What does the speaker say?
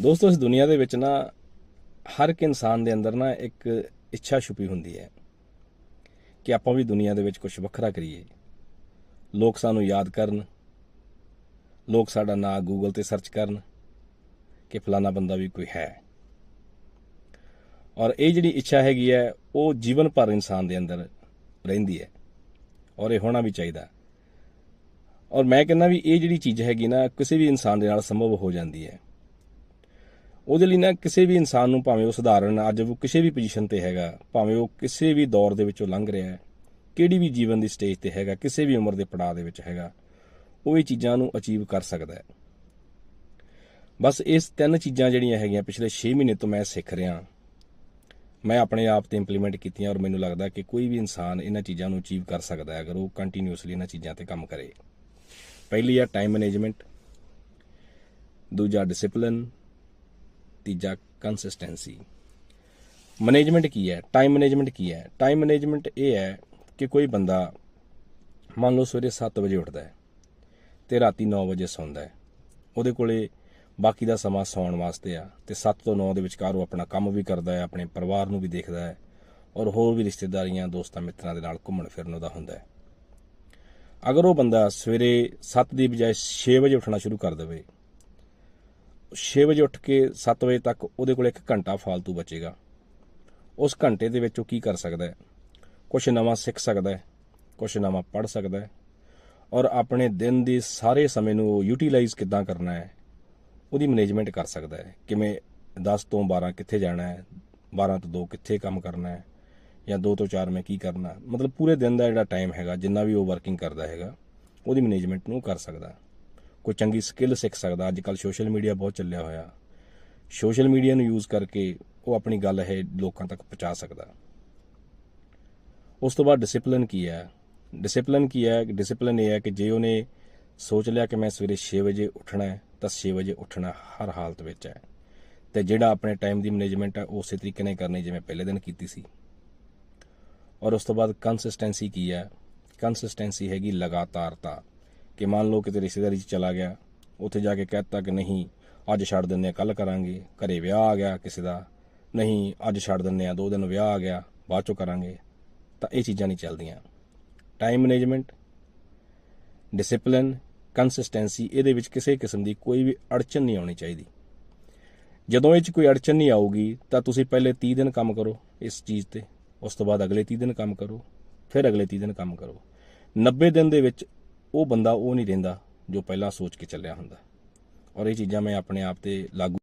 ਦੋਸਤੋ, ਇਸ ਦੁਨੀਆ ਦੇ ਵਿੱਚ ਨਾ ਹਰ ਇੱਕ ਇਨਸਾਨ ਦੇ ਅੰਦਰ ਨਾ ਇੱਕ ਇੱਛਾ ਛੁਪੀ ਹੁੰਦੀ ਹੈ ਕਿ ਆਪਾਂ ਵੀ ਦੁਨੀਆ ਦੇ ਵਿੱਚ ਕੁਝ ਵੱਖਰਾ ਕਰੀਏ। ਲੋਕ ਸਾਨੂੰ ਯਾਦ ਕਰਨ, ਲੋਕ ਸਾਡਾ ਨਾਂ ਗੂਗਲ ਤੇ ਸਰਚ ਕਰਨ ਕਿ ਫਲਾਣਾ ਬੰਦਾ ਵੀ ਕੋਈ ਹੈ। ਔਰ ਇਹ ਜਿਹੜੀ ਇੱਛਾ ਹੈਗੀ ਹੈ, ਉਹ ਜੀਵਨ ਭਰ ਇਨਸਾਨ ਦੇ ਅੰਦਰ ਰਹਿੰਦੀ ਹੈ ਔਰ ਇਹ ਹੋਣਾ ਵੀ ਚਾਹੀਦਾ। ਔਰ ਮੈਂ ਕਹਿੰਦਾ ਵੀ ਇਹ ਜਿਹੜੀ ਚੀਜ਼ ਹੈਗੀ ਨਾ, ਕਿਸੇ ਵੀ ਇਨਸਾਨ ਦੇ ਨਾਲ ਸੰਭਵ ਹੋ ਜਾਂਦੀ ਹੈ। ਉਹਦੇ ਲਈ ਨਾ ਕਿਸੇ ਵੀ ਇਨਸਾਨ ਨੂੰ ਭਾਵੇਂ ਉਹ ਸਧਾਰਨ ਅੱਜ ਉਹ ਕਿਸੇ ਵੀ ਪੋਜੀਸ਼ਨ ਤੇ ਹੈਗਾ, ਭਾਵੇਂ ਉਹ ਕਿਸੇ ਵੀ ਦੌਰ ਦੇ ਵਿੱਚੋਂ ਲੰਘ ਰਿਹਾ ਹੈ, ਕਿਹੜੀ ਵੀ ਜੀਵਨ ਦੀ ਸਟੇਜ ਤੇ ਹੈਗਾ, ਕਿਸੇ ਵੀ ਉਮਰ ਦੇ ਪੜਾਅ ਦੇ ਵਿੱਚ ਹੈਗਾ, ਉਹ ਇਹ ਚੀਜ਼ਾਂ ਨੂੰ ਅਚੀਵ ਕਰ ਸਕਦਾ ਹੈ। ਬਸ ਇਸ ਤਿੰਨ ਚੀਜ਼ਾਂ ਜਿਹੜੀਆਂ ਹੈਗੀਆਂ, ਪਿਛਲੇ 6 ਮਹੀਨੇ ਤੋਂ ਮੈਂ ਸਿੱਖ ਰਿਹਾ ਮੈਂ ਆਪਣੇ ਆਪ ਤੇ ਇੰਪਲੀਮੈਂਟ ਕੀਤੀਆਂ ਔਰ ਮੈਨੂੰ ਲੱਗਦਾ ਕਿ ਕੋਈ ਵੀ ਇਨਸਾਨ ਇਹਨਾਂ ਚੀਜ਼ਾਂ ਨੂੰ ਅਚੀਵ ਕਰ ਸਕਦਾ ਹੈ, ਅਗਰ ਉਹ ਕੰਟੀਨਿਊਸਲੀ ਇਹਨਾਂ ਚੀਜ਼ਾਂ ਤੇ ਕੰਮ ਕਰੇ। ਪਹਿਲੀ ਆ ਟਾਈਮ ਮੈਨੇਜਮੈਂਟ ਦੂਜਾ ਡਿਸਪਲਿਨ ਤੀਜਾ ਕੰਸਿਸਟੈਂਸੀ ਮੈਨੇਜਮੈਂਟ ਕੀ ਹੈ? ਟਾਈਮ ਮੈਨੇਜਮੈਂਟ ਕੀ ਹੈ? ਟਾਈਮ ਮੈਨੇਜਮੈਂਟ ਇਹ ਹੈ ਕਿ ਕੋਈ ਬੰਦਾ ਮੰਨ ਲਓ ਸਵੇਰੇ 7 ਵਜੇ ਉੱਠਦਾ ਹੈ ਤੇ ਰਾਤੀ 9 ਵਜੇ ਸੌਂਦਾ ਹੈ। ਉਹਦੇ ਕੋਲੇ ਬਾਕੀ ਦਾ ਸਮਾਂ ਸੌਣ ਵਾਸਤੇ ਆ ਤੇ 7 ਤੋਂ 9 ਦੇ ਵਿਚਕਾਰ ਉਹ ਆਪਣਾ ਕੰਮ ਵੀ ਕਰਦਾ ਹੈ, ਆਪਣੇ ਪਰਿਵਾਰ ਨੂੰ ਵੀ ਦੇਖਦਾ ਹੈ ਔਰ ਹੋਰ ਵੀ ਰਿਸ਼ਤੇਦਾਰੀਆਂ, ਦੋਸਤਾਂ, ਮਿੱਤਰਾਂ ਦੇ ਨਾਲ ਘੁੰਮਣ ਫਿਰਨ ਦਾ ਹੁੰਦਾ ਹੈ। ਅਗਰ ਉਹ ਬੰਦਾ ਸਵੇਰੇ 7 ਦੀ ਬਜਾਏ 6 ਵਜੇ ਉੱਠਣਾ ਸ਼ੁਰੂ ਕਰ ਦੇਵੇ 6 ਵਜੇ ਉੱਠ ਕੇ 7 ਵਜੇ ਤੱਕ ਉਹਦੇ ਕੋਲ ਇੱਕ ਘੰਟਾ ਫालतू ਬਚੇਗਾ। ਉਸ ਘੰਟੇ ਦੇ ਵਿੱਚ ਉਹ ਕੀ ਕਰ ਸਕਦਾ ਹੈ? ਕੁਝ ਨਵਾਂ ਸਿੱਖ ਸਕਦਾ ਹੈ ਕੁਝ ਨਵਾਂ ਪੜ੍ਹ ਸਕਦਾ ਹੈ ਔਰ ਆਪਣੇ ਦਿਨ ਦੇ ਸਾਰੇ ਸਮੇਂ ਨੂੰ ਯੂਟਿਲਾਈਜ਼ ਕਿੱਦਾਂ ਕਰਨਾ ਹੈ, ਉਹਦੀ ਮੈਨੇਜਮੈਂਟ ਕਰ ਸਕਦਾ ਹੈ। ਕਿਵੇਂ 10 ਤੋਂ 12 ਕਿੱਥੇ ਜਾਣਾ ਹੈ 12 ਤੋਂ 2 ਕਿੱਥੇ ਕੰਮ ਕਰਨਾ ਹੈ ਜਾਂ 2 ਤੋਂ 4 ਮੈਂ ਕੀ ਕਰਨਾ ਮਤਲਬ ਪੂਰੇ ਦਿਨ ਦਾ ਜਿਹੜਾ ਟਾਈਮ ਹੈਗਾ, ਜਿੰਨਾ ਵੀ ਉਹ ਵਰਕਿੰਗ ਕਰਦਾ ਹੈਗਾ, ਉਹਦੀ ਮੈਨੇਜਮੈਂਟ ਨੂੰ ਕਰ ਸਕਦਾ ਕੋਈ ਚੰਗੀ ਸਕਿੱਲ ਸਿੱਖ ਸਕਦਾ। ਅੱਜ ਕੱਲ ਸੋਸ਼ਲ ਮੀਡੀਆ ਬਹੁਤ ਚੱਲਿਆ ਹੋਇਆ। ਸੋਸ਼ਲ ਮੀਡੀਆ ਨੂੰ ਯੂਜ਼ ਕਰਕੇ ਉਹ ਆਪਣੀ ਗੱਲ ਹੈ ਲੋਕਾਂ ਤੱਕ ਪਹੁੰਚਾ ਸਕਦਾ। ਉਸ ਤੋਂ ਬਾਅਦ ਡਿਸਪਲਿਨ ਕੀ ਹੈ? ਡਿਸਪਲਿਨ ਕੀ ਹੈ? ਡਿਸਪਲਿਨ ਇਹ ਹੈ ਕਿ ਜੇ ਉਹਨੇ ਸੋਚ ਲਿਆ ਕਿ ਮੈਂ ਸਵੇਰੇ 6 ਵਜੇ ਉੱਠਣਾ ਹੈ, ਤਾਂ 6 ਵਜੇ ਉੱਠਣਾ ਹਰ ਹਾਲਤ ਵਿੱਚ ਹੈ। ਤੇ ਜਿਹੜਾ ਆਪਣੇ ਟਾਈਮ ਦੀ ਮੈਨੇਜਮੈਂਟ ਹੈ, ਉਹ ਉਸੇ ਤਰੀਕੇ ਨਾਲ ਕਰਨੀ ਜਿਵੇਂ ਪਹਿਲੇ ਦਿਨ ਕੀਤੀ ਸੀ। ਔਰ ਉਸ ਤੋਂ ਬਾਅਦ ਕੰਸਿਸਟੈਂਸੀ ਕੀ ਹੈ? ਕੰਸਿਸਟੈਂਸੀ ਹੈਗੀ ਲਗਾਤਾਰਤਾ। ਕਿ ਮੰਨ ਲਓ ਕਿਤੇ ਰਿਸ਼ਤੇਦਾਰੀ 'ਚ ਚਲਾ ਗਿਆ, ਉੱਥੇ ਜਾ ਕੇ ਕਹਿਤਾ ਕਿ ਨਹੀਂ, ਅੱਜ ਛੱਡ ਦਿੰਦੇ ਆ ਕੱਲ ਕਰਾਂਗੇ, ਘਰੇ ਵਿਆਹ ਆ ਗਿਆ ਕਿਸੇ ਦਾ, ਨਹੀਂ, ਅੱਜ ਛੱਡ ਦਿੰਦੇ ਆ, ਦੋ ਦਿਨ ਵਿਆਹ ਆ ਗਿਆ, ਬਾਅਦ ਚੋਂ ਕਰਾਂਗੇ। ਤਾਂ ਇਹ ਚੀਜ਼ਾਂ ਨਹੀਂ ਚੱਲਦੀਆਂ। ਟਾਈਮ ਮੈਨੇਜਮੈਂਟ ਡਿਸਪਲਿਨ ਕੰਸਿਸਟੈਂਸੀ ਇਹਦੇ ਵਿੱਚ ਕਿਸੇ ਕਿਸਮ ਦੀ ਕੋਈ ਵੀ ਅੜਚਨ ਨਹੀਂ ਆਉਣੀ ਚਾਹੀਦੀ। ਜਦੋਂ ਇਹ 'ਚ ਕੋਈ ਅੜਚਨ ਨਹੀਂ ਆਊਗੀ, ਤਾਂ ਤੁਸੀਂ ਪਹਿਲੇ 30 ਦਿਨ ਕੰਮ ਕਰੋ ਇਸ ਚੀਜ਼ ਤੇ, ਉਸ ਤੋਂ ਬਾਅਦ ਅਗਲੇ 30 ਦਿਨ ਕੰਮ ਕਰੋ, ਫਿਰ ਅਗਲੇ 30 ਦਿਨ ਕੰਮ ਕਰੋ। 90 ਦਿਨ ਦੇ ਵਿੱਚ ਉਹ ਬੰਦਾ ਉਹ ਨਹੀਂ ਰਹਿੰਦਾ ਜੋ ਪਹਿਲਾਂ ਸੋਚ ਕੇ ਚੱਲਿਆ ਹੁੰਦਾ। ਔਰ ਇਹ ਚੀਜ਼ਾਂ ਮੈਂ ਆਪਣੇ ਆਪ ਤੇ ਲਾਗੂ